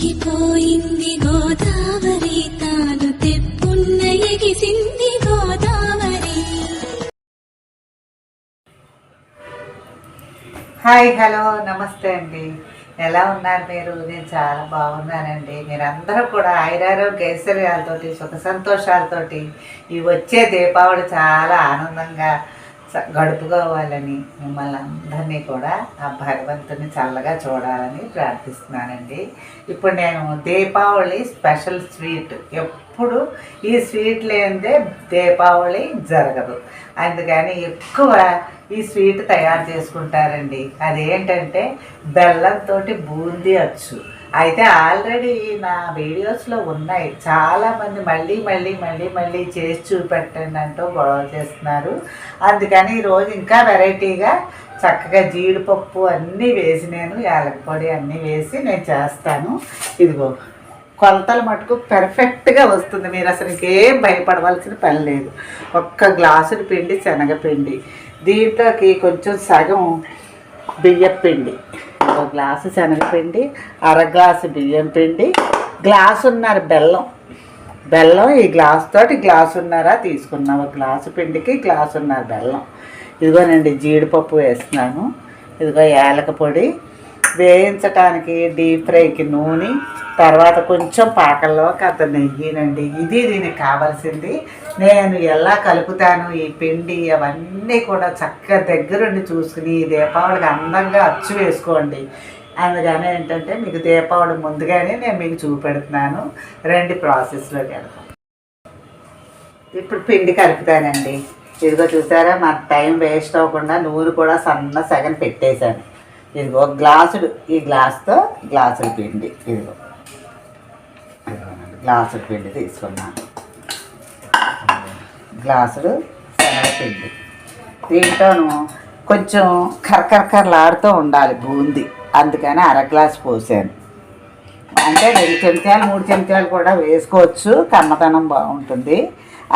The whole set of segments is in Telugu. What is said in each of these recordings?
పొంగిపోయింది గోదావరి. తాను తెప్పున్న ఎగిసింది గోదావరి. హాయ్ హలో నమస్తే అండి. ఎలా ఉన్నారు మీరు? నేను చాలా బాగున్నానండి. మీరందరూ కూడా ఆయురారోగ్య ఐశ్వర్యాలతోటి సుఖ సంతోషాలతోటి ఈ వచ్చే దీపావళి చాలా ఆనందంగా గడుపు గడుపుకోవాలని మిమ్మల్ని అందరినీ కూడా ఆ భగవంతుని చల్లగా చూడాలని ప్రార్థిస్తున్నానండి. ఇప్పుడు నేను దీపావళి స్పెషల్ స్వీట్ ఎప్పుడు ఈ స్వీట్ లేనిదే దీపావళి జరగదు. అందుకని ఎక్కువ ఈ స్వీట్ తయారు చేసుకుంటారండి. అదేంటంటే బెల్లంతో బూందీ అచ్చు. అయితే ఆల్రెడీ నా వీడియోస్లో ఉన్నాయి. చాలామంది మళ్ళీ మళ్ళీ మళ్ళీ మళ్ళీ చేసి చూపెట్టండి అంటూ గొడవ చేస్తున్నారు. అందుకని ఈరోజు ఇంకా వెరైటీగా చక్కగా జీడిపప్పు అన్నీ వేసి నేను యాలకపొడి అన్నీ వేసి నేను చేస్తాను. ఇదిగో కొలతలు మటుకు పెర్ఫెక్ట్గా వస్తుంది. మీరు అసలు ఇంకేం భయపడవలసిన పని లేదు. ఒక్క గ్లాసుడు పిండి శనగపిండి. దీంట్లోకి కొంచెం సగం బియ్యపిండి. పిండి ఒక గ్లాసు శనగపిండి అర గ్లాసు బియ్యం పిండి గ్లాసున్నర బెల్లం. బెల్లం ఈ గ్లాస్ తోటి గ్లాసున్నర తీసుకున్నాము ఒక గ్లాసు పిండికి గ్లాసున్నర బెల్లం. ఇదిగోనండి జీడిపప్పు వేస్తున్నాను. ఇదిగో యాలక పొడి వేయించటానికి డీప్ ఫ్రైకి నూనె తర్వాత కొంచెం పాకల్లో అంత నెయ్యినండి. ఇది దీనికి కావాల్సింది. నేను ఎలా కలుపుతాను ఈ పిండి అవన్నీ కూడా చక్కగా దగ్గరుండి చూసుకుని ఈ దీపావళికి అందంగా అచ్చు వేసుకోండి. అందుకని ఏంటంటే మీకు దీపావళి ముందుగానే నేను మీకు చూపెడుతున్నాను. రెండు ప్రాసెస్లోకి వెళ్తాం ఇప్పుడు పిండి కలుపుతానండి. ఇదిగో చూసారా మన టైం వేస్ట్ అవ్వకుండా నూనె కూడా సన్న సగం పెట్టేశాను. ఇదిగో గ్లాసుడు ఈ గ్లాస్తో గ్లాసుడు పిండి ఇదిగో. ఇదిగోనండి, గ్లాసుడు పిండి తీసుకున్నాను. గ్లాసుడు శనగపిండి దీంట్లోను కొంచెం కరకరకరలాడుతూ ఉండాలి బూంది. అందుకని అర గ్లాస్ పోసాను. అంటే రెండు చెంచాలు మూడు చెంచాలు కూడా వేసుకోవచ్చు. కమ్మతనం బాగుంటుంది.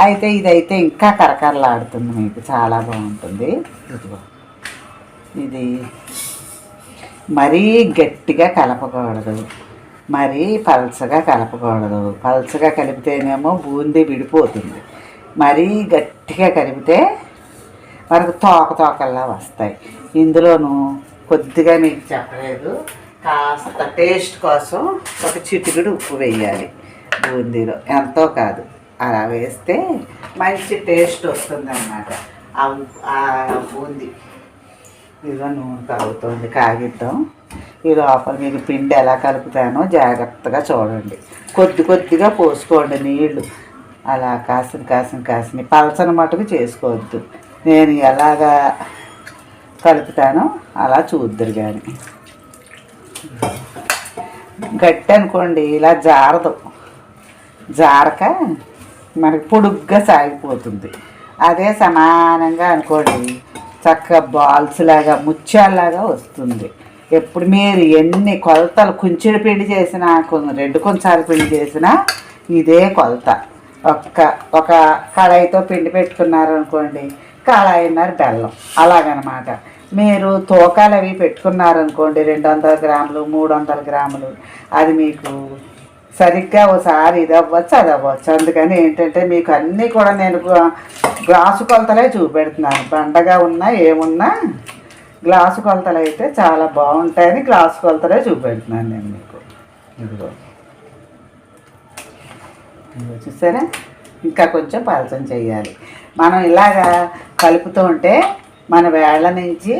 అయితే ఇదైతే ఇంకా కరకరలాడుతుంది మీకు. చాలా బాగుంటుంది. ఇది మరీ గట్టిగా కలపకూడదు. మరీ పలసగా కలపకూడదు. పలసగా కలిపితేనేమో బూందీ విడిపోతుంది. మరీ గట్టిగా కలిపితే మనకు తోక తోకల్లా వస్తాయి. ఇందులోను కొద్దిగా మీకు చెప్పలేదు. కాస్త టేస్ట్ కోసం ఒక చిటికెడు ఉప్పు వేయాలి బూందీలో. ఎంతో కాదు. అలా వేస్తే మంచి టేస్ట్ వస్తుంది అన్నమాట ఆ బూందీ. ఇదిగో నూనె కలుగుతుంది కాగిద్దాం. ఈ లోపల మీకు పిండి ఎలా కలుపుతానో జాగ్రత్తగా చూడండి. కొద్ది కొద్దిగా పోసుకోండి నీళ్ళు. అలా కాసిన కాసిన కాసిన పలచని మటుకు చేసుకోవద్దు. నేను ఎలాగా కలుపుతానో అలా చూద్దరు కానీ గట్టి అనుకోండి ఇలా జారదు. జారక మనకి పొడుగ్గా సాగిపోతుంది. అదే సమానంగా అనుకోండి చక్కగా బాల్స్ లాగా ముత్యాలాగా వస్తుంది. ఎప్పుడు మీరు ఎన్ని కొలతలు కుంచెడు పిండి చేసినా కొన్ని రెండు కొంచాల పిండి చేసినా ఇదే కొలత. ఒక్క ఒక కళాయితో పిండి పెట్టుకున్నారనుకోండి కళాయిన్నర బెల్లం. అలాగనమాట. మీరు తూకాలు అవి పెట్టుకున్నారనుకోండి రెండు వందల గ్రాములు మూడు వందల గ్రాములు అది మీకు సరిగ్గా ఒకసారి ఇది అవ్వచ్చు అది అవ్వచ్చు అందుకని ఏంటంటే మీకు అన్నీ కూడా నేను గ్లాసు కొలతలే చూపెడుతున్నాను. బండగా ఉన్నా ఏమున్నా గ్లాసు కొలతలు అయితే చాలా బాగుంటాయని గ్లాసు కొలతలే చూపెడుతున్నాను నేను మీకు. ఇదిగో చూసారా? ఇంకా కొంచెం పలచం చేయాలి. మనం ఇలాగా కలుపుతూ ఉంటే మన వేళ్ళ నుంచి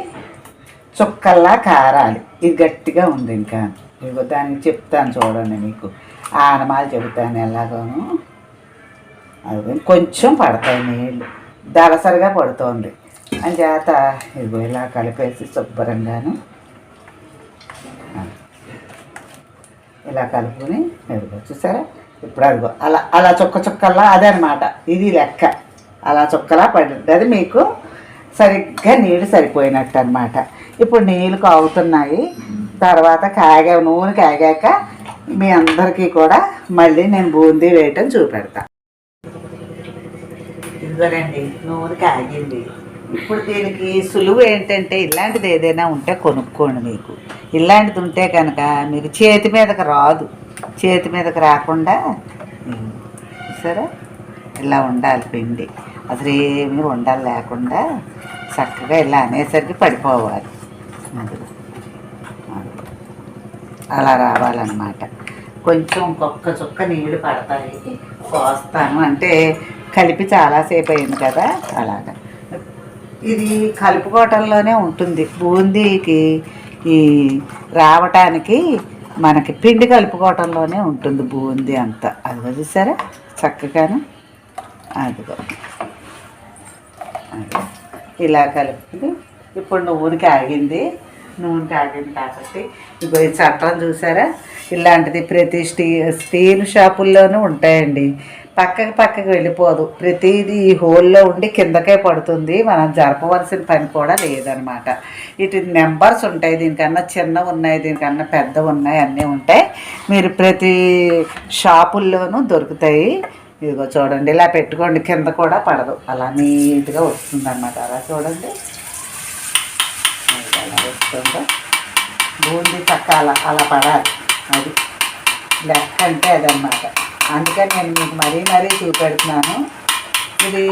చుక్కల్లా కారాలి. ఇది గట్టిగా ఉంది ఇంకా. ఇదిగో దానికి చెప్తాను చూడండి మీకు. ఆనమాలు చెబుతాను ఎలాగోను. అది కొంచెం పడతాయి నీళ్ళు దళసరిగా పడుతోంది. అని చేత ఇదిగో ఇలా కలిపేసి శుభ్రంగాను. ఇలా కలుపుకొని ఇదిగో చూసారా? ఇప్పుడు అదిగో అలా అలా చుక్క చుక్కల్లా అదే అనమాట ఇది లెక్క. అలా చుక్కలా పడింది. అది మీకు సరిగ్గా నీళ్ళు సరిపోయినట్టు అనమాట ఇప్పుడు నీళ్ళు కాగుతున్నాయి. తర్వాత కాగా నూనె కాగాక మీ అందరికీ కూడా మళ్ళీ నేను బూందీ వేయటం చూపెడతా. ఇదిగోనండి నూనె కాగింది. ఇప్పుడు దీనికి సులువు ఏంటంటే ఇలాంటిది ఏదైనా ఉంటే కొనుక్కోండి మీకు. ఇలాంటిది ఉంటే కనుక మీకు చేతి మీదకి రాదు. చేతి మీదకి రాకుండా సరే ఇలా ఉండాలి పిండి. అసలు ఏమీ ఉండాలి లేకుండా చక్కగా ఇలా అనేసరికి పడిపోవాలి. అది అలా రావాలన్నమాట. కొంచెం ఒక్క చుక్క నీళ్ళు పడతాయి పోస్తాను. అంటే కలిపి చాలాసేపు అయింది కదా అలాగా. ఇది కలుపుకోవటంలోనే ఉంటుంది. బూందీకి ఈ రావటానికి మనకి పిండి కలుపుకోవటంలోనే ఉంటుంది బూందీ అంతా. అదిగో చూసారా? చక్కగాను. అదిగో. ఇలా కలుపుకుని ఇప్పుడు నువ్వునికి ఆగింది నూనె తాగింది కాబట్టి. ఇగో ఈ చట్టం చూసారా? ఇలాంటిది ప్రతి స్టీ స్టీల్ షాపుల్లోనూ ఉంటాయండి. పక్కకి పక్కకి వెళ్ళిపోదు. ప్రతిదీ ఈ హోల్లో ఉండి కిందకే పడుతుంది. మనం జరపవలసిన పని కూడా లేదనమాట. ఇటు నెంబర్స్ ఉంటాయి. దీనికన్నా చిన్న ఉన్నాయి దీనికన్నా పెద్ద ఉన్నాయి అన్నీ ఉంటాయి మీరు ప్రతి షాపుల్లోనూ దొరుకుతాయి. ఇదిగో చూడండి ఇలా పెట్టుకోండి. కింద కూడా పడదు. అలా నీట్గా వస్తుంది అన్నమాట అలా చూడండి. అలా వస్తుందో? బూందీ చక్కాల అలా అలా పడాలి. అది లెక్క అంటే అదనమాట అందుకని నేను మీకు మరీ మరీ చూపెడుతున్నాను. ఇది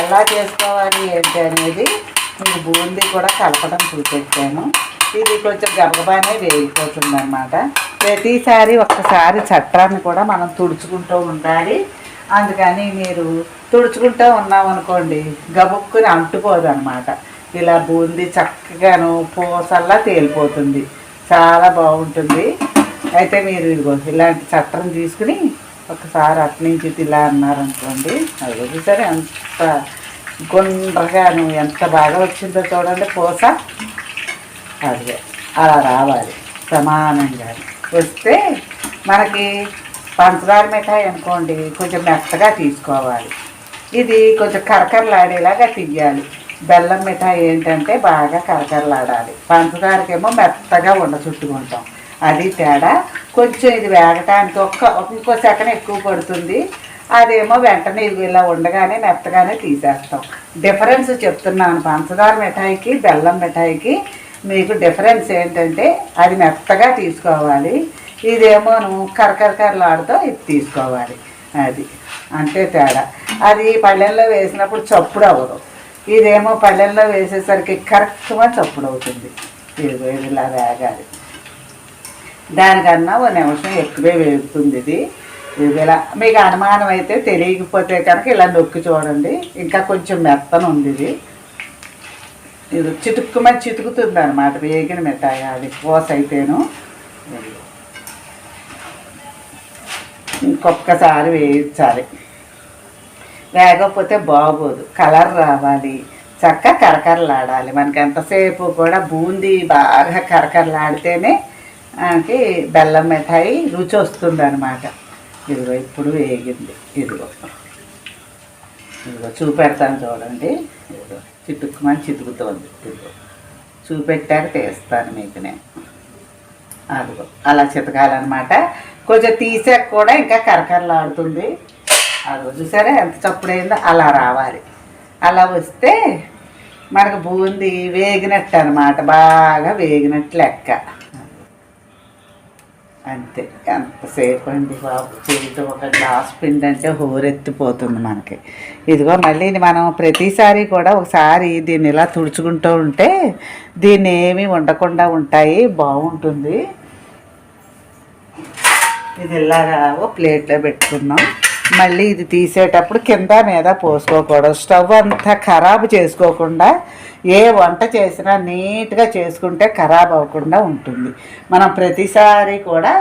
ఎలా చేసుకోవాలి ఏంటి అనేది మీకు బూందీ కూడా కలపడం చూపెట్టాను. ఇది కొంచెం గబగబానే వేగిపోతుంది అనమాట ప్రతిసారి ఒక్కసారి చట్టాన్ని కూడా మనం తుడుచుకుంటూ ఉండాలి. అందుకని మీరు తుడుచుకుంటూ ఉన్నామనుకోండి గబుక్కుని అంటుకోదు అనమాట ఇలా బూంది చక్కగాను పూసల్లా తేలిపోతుంది. చాలా బాగుంటుంది. అయితే మీరు ఇదిగో ఇలాంటి చట్టం తీసుకుని ఒకసారి అటు నుంచి ఇలా అన్నారనుకోండి అది చూసారు ఎంత గుండ్రగాను ఎంత బాగా వచ్చిందో చూడండి పూస. అదే అలా రావాలి సమానంగా. వస్తే మనకి పంచదార మిఠాయి అనుకోండి కొంచెం మెత్తగా తీసుకోవాలి. ఇది కొంచెం కరకరలాడేలాగా తీయాలి బెల్లం మిఠాయి ఏంటంటే బాగా కరకరలాడాలి. పంచదారకేమో మెత్తగా ఉండ చుట్టుకుంటాం. అది తేడా. కొంచెం ఇది వేగటానికి ఒక్క ఇంకో సెకండ్ ఎక్కువ పడుతుంది. అదేమో వెంటనే ఇది ఇలా ఉండగానే మెత్తగానే తీసేస్తాం. డిఫరెన్స్ చెప్తున్నాను. పంచదార మిఠాయికి బెల్లం మిఠాయికి మీకు డిఫరెన్స్ ఏంటంటే అది మెత్తగా తీసుకోవాలి. ఇదేమోను కరకరకరలాడుతో ఇది తీసుకోవాలి. అది. అంతే తేడా. అది పళ్ళెల్లో వేసినప్పుడు చప్పుడు అవ్వదు. ఇదేమో పళ్ళెల్లో వేసేసరికి కరెక్ట్గా చప్పుడు అవుతుంది ఇది ఇదిలా వేగాలి. దానికన్నా ఓ నిమిషం ఎక్కువే వేగుతుంది ఇది. ఇది ఇలా మీకు అనుమానం అయితే తెలియకపోతే కనుక ఇలా నొక్కి చూడండి. ఇంకా కొంచెం మెత్తన ఉంది ఇది. ఇది చిటుక్కుమని చితుకుతుంది అనమాట వేగిన మిఠాయి అది కోస అయితేను. ఇంకొకసారి వేయించాలి. లేకపోతే బాగోదు. కలర్ రావాలి. చక్క కరకరలాడాలి. మనకి ఎంతసేపు కూడా బూందీ బాగా కరకరలాడితేనే మనకి బెల్లం మిఠాయి రుచి వస్తుంది అనమాట ఇదిగో ఇప్పుడు వేగింది. ఇదిగో. ఇదిగో చూపెడతాను చూడండి. ఇదిగో చిటుక్కుమని చితుకుతోంది. ఇదిగో చూపెట్టాక తీస్తాను మీకు నేను అదిగో అలా చితకాలన్నమాట. కొంచెం తీసాక కూడా ఇంకా కరకరలాడుతుంది. రోజు చూసారా? ఎంత చప్పుడైందో? అలా రావాలి. అలా వస్తే మనకు బూంది వేగినట్టు అనమాట బాగా వేగినట్టు లెక్క. అంతే. ఎంతసేపు అండి బాబు? చేతితో ఒక గ్లాస్ పిండి అంటే హోరెత్తిపోతుంది మనకి. ఇదిగో మళ్ళీ మనం ప్రతిసారి కూడా ఒకసారి దీన్ని ఇలా తుడుచుకుంటూ ఉంటే దీన్ని ఏమీ ఉండకుండా ఉంటాయి. బాగుంటుంది. ఇది ఇలాగా ఓ ప్లేట్లో పెట్టుకున్నాం. మళ్ళీ ఇది తీసేటప్పుడు కింద మీద పోసుకోకూడదు. స్టవ్ అంతా ఖరాబు చేసుకోకుండా ఏ వంట చేసినా నీట్గా చేసుకుంటే ఖరాబ్ అవ్వకుండా ఉంటుంది. మనం ప్రతిసారి కూడా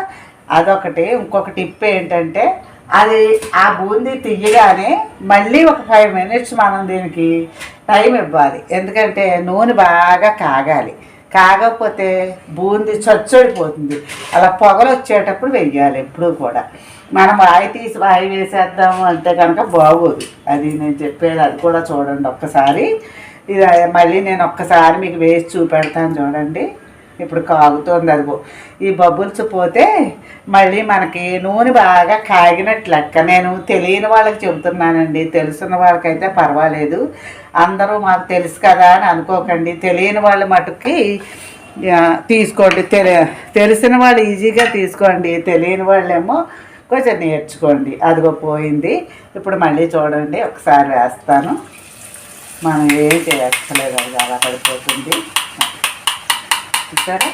అదొకటి ఇంకొక టిప్ ఏంటంటే అది ఆ బూందీ తీయగానే మళ్ళీ ఒక ఫైవ్ మినిట్స్ మనం దీనికి టైం ఇవ్వాలి. ఎందుకంటే నూనె బాగా కాగాలి. కాగకపోతే బూందీ చచ్చడిపోతుంది. అలా పొగలు వచ్చేటప్పుడు వెయ్యాలి ఎప్పుడూ కూడా. మనం వాయి తీసి వాయి వేసేద్దాము అంటే కనుక బాగోదు. అది నేను చెప్పేది అది కూడా చూడండి ఒక్కసారి. ఇది మళ్ళీ నేను ఒక్కసారి మీకు వేసి చూపెడతాను చూడండి. ఇప్పుడు కాగుతోంది అదిగో. ఈ బబుల్స్ పోతే మళ్ళీ మనకి నూనె బాగా కాగినట్లు లెక్క. నేను తెలియని వాళ్ళకి చెబుతున్నానండి. తెలుసున్న వాళ్ళకైతే పర్వాలేదు. అందరూ మాకు తెలుసు కదా అని అనుకోకండి. తెలియని వాళ్ళ మటుకి తీసుకోండి. తెలి తెలిసిన వాళ్ళు ఈజీగా తీసుకోండి. తెలియని వాళ్ళేమో కొంచెం నేర్చుకోండి. అదిగో పోయింది. ఇప్పుడు మళ్ళీ చూడండి. ఒకసారి వేస్తాను. మనం ఏం చేయక్కర్లేదు అది అలా పడిపోతుంది. చూసారా?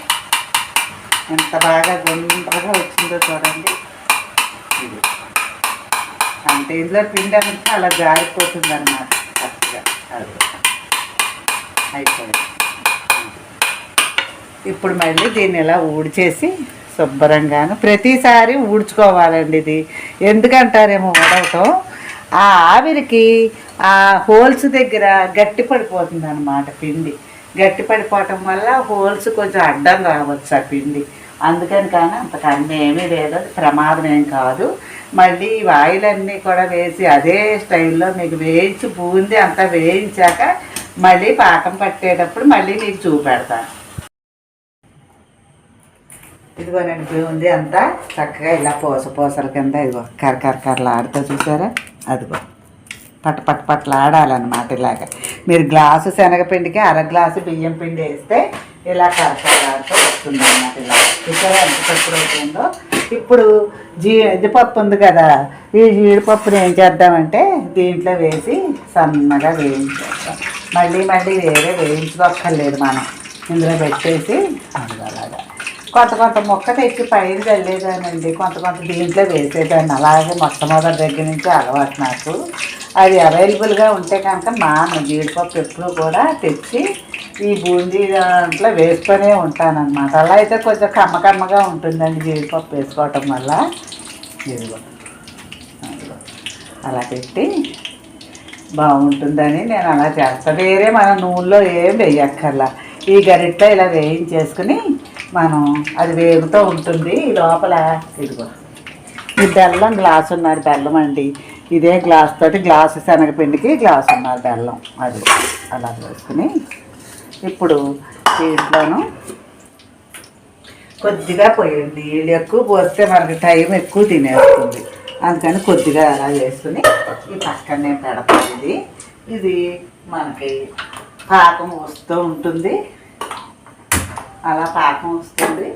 ఎంత బాగా గుండ్రగా వచ్చిందో చూడండి. ఇది. అంటే ఇందులో పిండి అంతా అలా జారిపోతుంది అనమాట కరెక్ట్గా అది. అయిపోయింది. ఇప్పుడు మళ్ళీ దీన్ని ఇలా ఊడిచేసి శుభ్రంగాను ప్రతిసారి ఊడ్చుకోవాలండి ఇది. ఎందుకంటారేమో ఊడవటం ఆ ఆవిరికి ఆ హోల్స్ దగ్గర గట్టి పడిపోతుంది అనమాట పిండి. గట్టి పడిపోవటం వల్ల హోల్స్ కొంచెం అడ్డం రావచ్చు ఆ పిండి. అందుకని కానీ అంతకన్నా ఏమీ లేదు. అది ప్రమాదం ఏం కాదు. మళ్ళీ ఈ ఆయిల్ అన్నీ కూడా వేసి అదే స్టైల్లో మీకు వేయించి బూంది అంతా వేయించాక మళ్ళీ పాకం పట్టేటప్పుడు మళ్ళీ మీకు చూపెడతాను. ఇదిగోనండి ఉంది అంతా చక్కగా ఇలా పూస పూసల కింద ఇదిగో కర కర ఆడుతూ చూసారా? అదిగో. పట్ట పట్ట పట్ల ఆడాలన్నమాట ఇలాగ. మీరు గ్లాసు శనగపిండికి అర గ్లాసు బియ్యం పిండి వేస్తే ఇలా కరకరలాడుతూ వస్తుంది అన్నమాట ఇలా. చూసారా ఎంత తక్కువ అవుతుందో? ఇప్పుడు జీ జీడిపప్పు ఉంది కదా ఈ జీడిపప్పుని ఏం చేద్దామంటే దీంట్లో వేసి సన్నగా వేయించేస్తాం మళ్ళీ మళ్ళీ వేరే వేయించుకోక్కర్లేదు మనం. ఇందులో పెట్టేసి అందులో కొంత కొంత మొక్క తెచ్చి పైన చల్లేదానండి. కొంత కొంత దీంట్లో వేసేదాన్ని. అలాగే మొట్టమొదటి దగ్గర నుంచి అలవాటు నాకు. అది అవైలబుల్గా ఉంటే కనుక మా జీడిపప్పు ఎప్పుడు కూడా తెచ్చి ఈ బూందీ దాంట్లో వేసుకొనే ఉంటానన్నమాట. అలా అయితే కొంచెం కమ్మ కమ్మగా ఉంటుందండి జీడిపప్పు వేసుకోవటం వల్ల. ఇదిగో. అలా పెట్టి బాగుంటుందని నేను అలా చేస్తాను వేరే మన నూనెలో ఏం వేయక్కర్లా. ఈ గరిట్లో ఇలా వేయించేసుకుని మనం అది వేగుతూ ఉంటుంది. లోపల ఇదిగో ఈ బెల్లం గ్లాస్ ఉన్నారు బెల్లం అండి. ఇదే గ్లాస్ తోటి గ్లాసు శనగపిండికి గ్లాస్ ఉన్నారు బెల్లం. అది అలా వేసుకుని ఇప్పుడు దీంట్లోను కొద్దిగా పోయండి నీళ్ళు ఎక్కువ పోస్తే మనకి టైం ఎక్కువ తినేస్తుంది. అందుకని కొద్దిగా అలా వేసుకుని ఈ పక్కనే పెడతాం ఇది. ఇది మనకి పాకం వస్తూ ఉంటుంది. అలా పాకం వస్తుంది.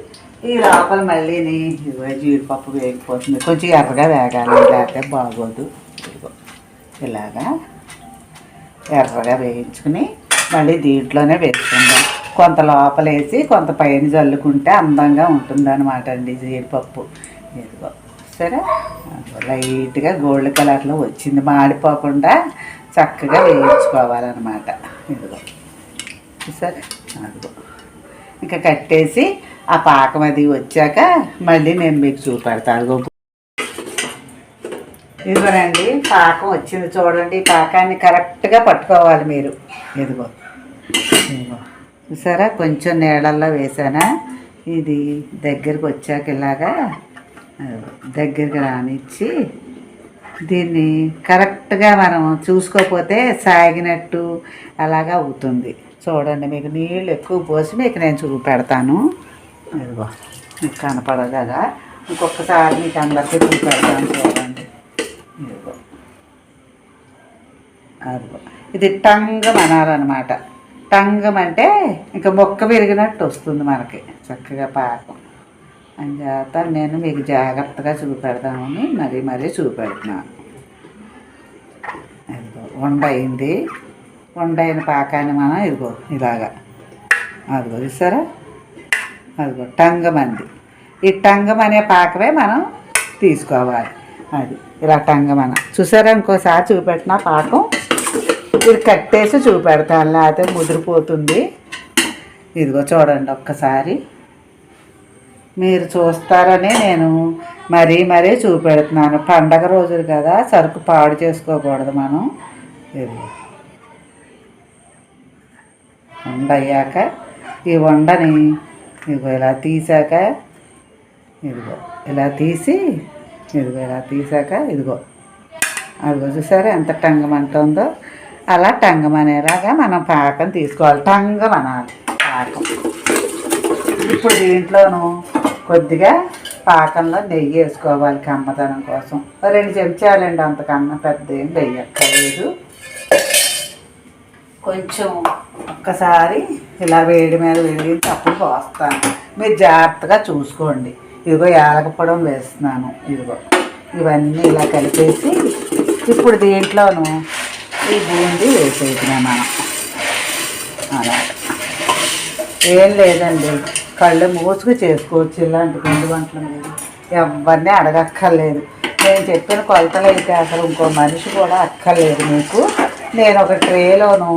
ఈ లోపల మళ్ళీ ఇదిగో జీడిపప్పు వేగిపోతుంది. కొంచెం ఎర్రగా వేగాలి. లేకపోతే బాగోదు. ఇదిగో. ఇలాగా ఎర్రగా వేయించుకుని మళ్ళీ దీంట్లోనే వేసుకుందాం. కొంత లోపల వేసి కొంత పైన చల్లుకుంటే అందంగా ఉంటుందన్నమాట అండి జీడిపప్పు. ఇదిగో. సరే? లైట్గా గోల్డ్ కలర్లో వచ్చింది. మాడిపోకుండా చక్కగా వేయించుకోవాలన్నమాట. ఇదిగో. సరే అదిగో. ఇంకా కట్టేసి ఆ పాకం అది వచ్చాక మళ్ళీ నేను మీకు చూపెడతాను. అదిగో. ఇదిగోనండి పాకం వచ్చింది చూడండి. ఈ పాకాన్ని కరెక్ట్గా పట్టుకోవాలి మీరు. ఇదిగో. ఇదిగో. చూసారా? కొంచెం నీళ్ళల్లో వేసానా? ఇది దగ్గరికి వచ్చాక ఇలాగా దగ్గరికి రానిచ్చి దీన్ని కరెక్ట్గా మనం చూసుకోకపోతే సాగినట్టు అలాగా అవుతుంది. చూడండి మీకు నీళ్ళు ఎక్కువ పోసి మీకు నేను చూపెడతాను ఇదిగో మీకు కనపడదు కదా. ఇంకొకసారి మీకు అందరికీ చూపెడతాను చూడండి. ఇదిగో అదిగో. ఇది టంగం అనాలన్నమాట. టంగం అంటే ఇంకా మొక్క విరిగినట్టు వస్తుంది మనకి. చక్కగా పాకం. అంచేత నేను? మీకు జాగ్రత్తగా చూపెడతామని మరీ మరీ చూపెడుతున్నాను. ఇదిగో వండ అయింది పాకాన్ని మనం ఇదిగో ఇలాగా. అదిగో చూసారా? అదిగో టంగం ఈ టంగం అనే పాకమే మనం తీసుకోవాలి. అది ఇలా టంగం చూసారా ఇంకోసారి చూపెట్టిన పాకం? ఇది కట్టేసి చూపెడతాను లేకపోతే ముదిరిపోతుంది. ఇదిగో చూడండి ఒక్కసారి. మీరు చూస్తారని నేను మరీ మరీ చూపెడుతున్నాను. పండగ రోజులు కదా సరుకు పాడు చేసుకోకూడదు మనం. ఇదిగో వండ అయ్యాక ఈ వండని ఇదిగో ఇలా తీసాక ఇదిగో ఇలా తీసి ఇదిగో ఇలా తీసాక ఇదిగో. అదిగో చూసారా ఎంత టంగం అంటుందో అలా టంగం అనేలాగా మనం పాకం తీసుకోవాలి. టంగం అనాలి పాకం. ఇప్పుడు దీంట్లోనూ కొద్దిగా పాకంలో నెయ్యి వేసుకోవాలి కమ్మతనం కోసం. రెండు చెంచాలండి అంతకన్నా పెద్ద ఏం నెయ్యి కొంచెం ఒక్కసారి ఇలా వేడి మీద వేడిన తప్పుడు పోస్తాను. మీరు జాగ్రత్తగా చూసుకోండి. ఇదిగో యాలకపొడం వేస్తున్నాను ఇదిగో. ఇవన్నీ ఇలా కలిపేసి ఇప్పుడు దీంట్లోను ఈ బూందీ వేసేసినా మనం. అలా. ఏం లేదండి. కళ్ళు మూసుకు చేసుకోవచ్చు ఇలాంటి పిండి వంటలు మీరు ఎవరిని అడగక్కర్లేదు. నేను చెప్పిన కొలతలు అయితే అసలు ఇంకో మనిషి కూడా అక్కర్లేదు మీకు. నేను ఒక ట్రేలోను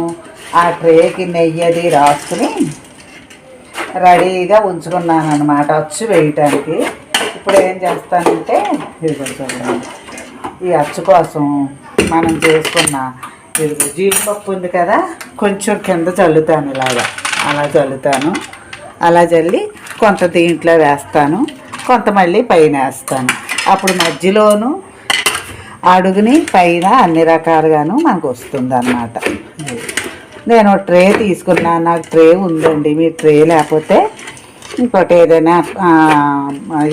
ఆ ట్రేకి నెయ్యి అది రాసుకుని రెడీగా ఉంచుకున్నాను అనమాట అచ్చు వేయటానికి. ఇప్పుడు ఏం చేస్తానంటే ఇదిగో చూడండి. ఈ అచ్చు కోసం మనం చేసుకున్న ఇదిగో జీడిపప్పు ఉంది కదా కొంచెం కింద చల్లుతాను ఇలాగా. అలా చల్లుతాను అలా చల్లి కొంత దీంట్లో వేస్తాను. కొంత మళ్ళీ పైన వేస్తాను. అప్పుడు మధ్యలోను అడుగుని పైన అన్ని రకాలుగాను మనకు వస్తుంది అన్నమాట నేను ట్రే తీసుకున్నాను. నాకు ట్రే ఉందండి. మీ ట్రే లేకపోతే ఇంకోటి ఏదైనా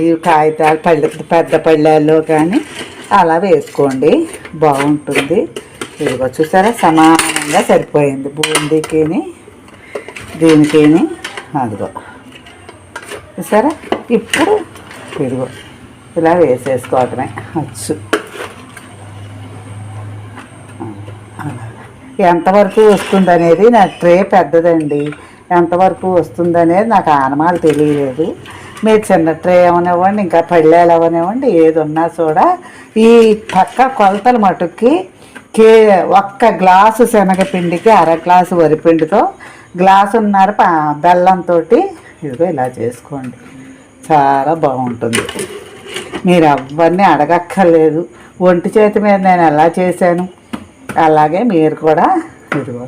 ఈ కాగితాలు పళ్ళ పెద్ద పళ్ళాల్లో కానీ అలా వేసుకోండి. బాగుంటుంది. ఇదిగో చూసారా? సమానంగా సరిపోయింది. బూందీకిని దేనికైనా అదిగో. సరే ఇప్పుడు ఇదిగో. ఇలా వేసేసుకోవటమే. వచ్చు ఎంతవరకు వస్తుంది అనేది నా ట్రే పెద్దదండి. ఎంతవరకు వస్తుంది అనేది నాకు ఆనమాలు తెలియలేదు. మీరు చిన్న ట్రే అవనివ్వండి ఇంకా పళ్ళేలు అవనివ్వండి ఏది ఉన్నా కూడా ఈ పక్క కొలతలు మటుక్కి కే ఒక్క గ్లాసు శనగపిండికి అర గ్లాసు వరిపిండితో గ్లాసున్నర ప బెల్లంతో ఇదిగో ఇలా చేసుకోండి. చాలా బాగుంటుంది. మీరు ఎవరిని అడగక్కర్లేదు. ఒంటి చేతి మీద నేను ఎలా చేశాను? అలాగే మీరు కూడా ఇదిగో.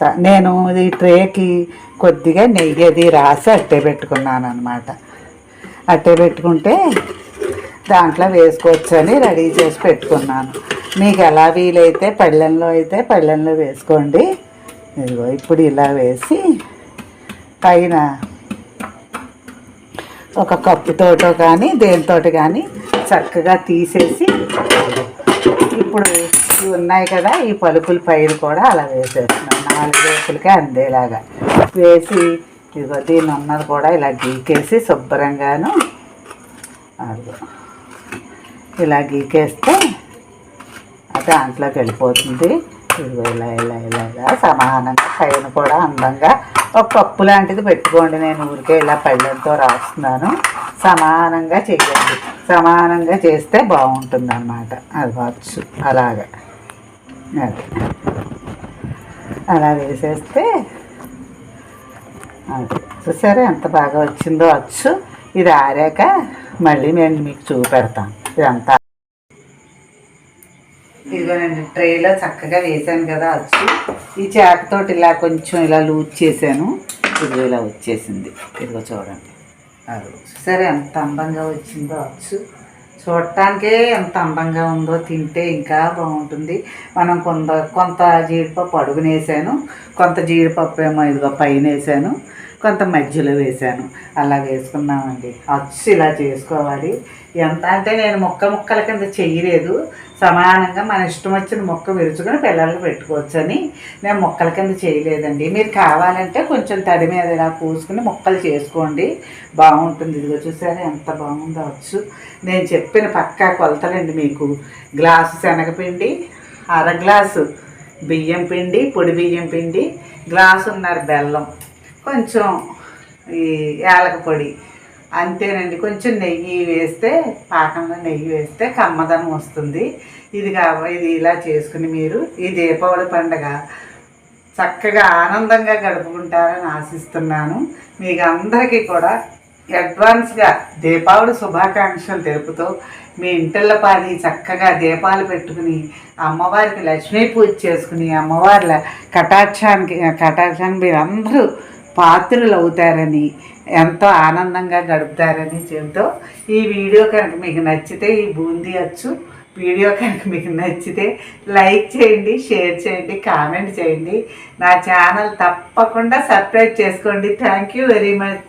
స- నేను ఈ ట్రేకి కొద్దిగా నెయ్యి అది రాసి అట్టే పెట్టుకున్నాను అనమాట అట్టే పెట్టుకుంటే దాంట్లో వేసుకోవచ్చని రెడీ చేసి పెట్టుకున్నాను. మీకు ఎలా వీలైతే పళ్ళెంలో అయితే పళ్ళెంలో వేసుకోండి. ఇదిగో ఇప్పుడు ఇలా వేసి పైన ఒక కప్పుతోటో కానీ దేనితో కానీ చక్కగా తీసేసి ఇప్పుడు ఇవి ఉన్నాయి కదా ఈ పలుకుల పైన కూడా అలా వేసేస్తున్నాం. నాలుగు వేపులకే అందేలాగా. వేసి ఇదిగో దీన్ని ఉన్నది కూడా ఇలా గీకేసి శుభ్రంగాను ఇలా గీకేస్తే అది దాంట్లోకి వెళ్ళిపోతుంది. ఇదిగో ఇలా ఇలా ఇలాగా సమానంగా పైన కూడా అందంగా ఒక కప్పు లాంటిది పెట్టుకోండి నేను ఊరికే ఇలా పళ్ళెంతో రాస్తున్నాను సమానంగా చేయండి సమానంగా చేస్తే బాగుంటుంది అన్నమాట అది వచ్చు అలాగా అది అలా వేసేస్తే అది చూసారా ఎంత బాగా వచ్చిందో వచ్చు ఇది ఆరాక మళ్ళీ నేను మీకు చూపెడతాను ఇదంతా ఇదిగోనండి ట్రేలో చక్కగా వేసాను కదా అచ్చు. ఈ చేపతోటి ఇలా కొంచెం ఇలా లూజ్ చేశాను. ఇదిగో ఇలా వచ్చేసింది. ఇదిగో చూడండి. అది సరే ఎంత అందంగా వచ్చిందో అచ్చు. చూడటానికే ఎంత అందంగా ఉందో తింటే ఇంకా బాగుంటుంది. మనం కొంత కొంత జీడిపప్పు అడుగున వేసాను కొంత జీడిపప్పు ఏమో ఇదిగో పైన వేసాను కొంత మధ్యలో వేసాను అలా వేసుకున్నామండి అచ్చు ఇలా చేసుకోవాలి. ఎంత అంటే నేను ముక్క ముక్కల కింద చెయ్యలేదు. సమానంగా మన ఇష్టం వచ్చిన ముక్క విరుచుకొని పిల్లలకు పెట్టుకోవచ్చు అని నేను ముక్కల కింద చేయలేదండి. మీరు కావాలంటే కొంచెం తడి మీద ఇలా పూసుకుని ముక్కలు చేసుకోండి. బాగుంటుంది. ఇదిగో చూసారా ఎంత బాగుందో వచ్చు నేను చెప్పిన పక్కా కొలతలండి మీకు. గ్లాసు శనగపిండి అర గ్లాసు బియ్యం పిండి పొడి బియ్యం పిండి గ్లాసున్నర బెల్లం. కొంచెం ఈ యాలక పొడి అంతేనండి. కొంచెం నెయ్యి వేస్తే పాకంలో నెయ్యి వేస్తే కమ్మదనం వస్తుంది. ఇది ఇది ఇలా చేసుకుని మీరు ఈ దీపావళి పండగ చక్కగా ఆనందంగా గడుపుకుంటారని ఆశిస్తున్నాను. మీకు అందరికీ కూడా అడ్వాన్స్గా దీపావళి శుభాకాంక్షలు తెలుపుతూ మీ ఇంటిళ్ళ పాది చక్కగా దీపాలు పెట్టుకుని అమ్మవారికి లక్ష్మీ పూజ చేసుకుని అమ్మవార్ల కటాక్షానికి కటాక్షానికి మీరు అందరూ పాత్రలు అవుతారని ఎంతో ఆనందంగా గడుపుతారని చెబుతూ ఈ వీడియో కనుక మీకు నచ్చితే ఈ బూందీ అచ్చు. వీడియో కనుక మీకు నచ్చితే లైక్ చేయండి షేర్ చేయండి కామెంట్ చేయండి. నా ఛానల్ తప్పకుండా సబ్స్క్రైబ్ చేసుకోండి. Thank you very much.